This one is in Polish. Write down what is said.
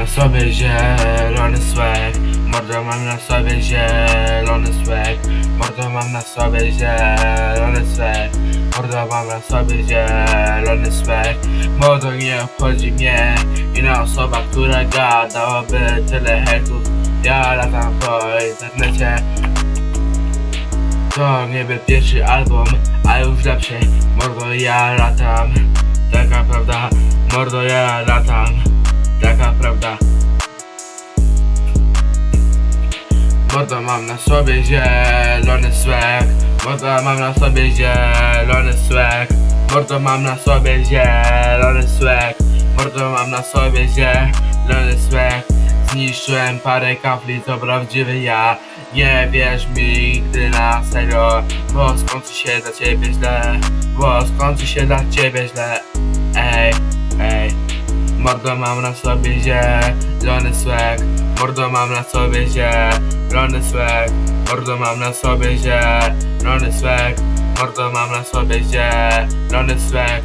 na sobie zielony swag. Mordo mam na sobie zielony swag. Mordo mam na sobie zielony swag. Mordo mam na sobie zielony swag. Mordo nie obchodzi mnie Inna osoba, która gadałaby tyle hejtów Ja latam po internecie. To nie był pierwszy album, a już lepszy. Mordo ja latam. Taka prawda. Mordo ja latam Taka prawda? Mordo mam na sobie zielony swag. Mordo mam na sobie zielony swag. Mordo mam na sobie zielony swag. Mordo mam na sobie zielony swag. Zniszczyłem parę kafli, to prawdziwy ja. Nie wierz mi, gdy na serio. Bo skończy się dla ciebie źle. Bo skończy się dla ciebie źle. Ej, Mordo mam na sobie zielony swag. Mordo mam na sobie zielony swag. Mordo mam na sobie zielony swag. Mordo mam na sobie zielony swag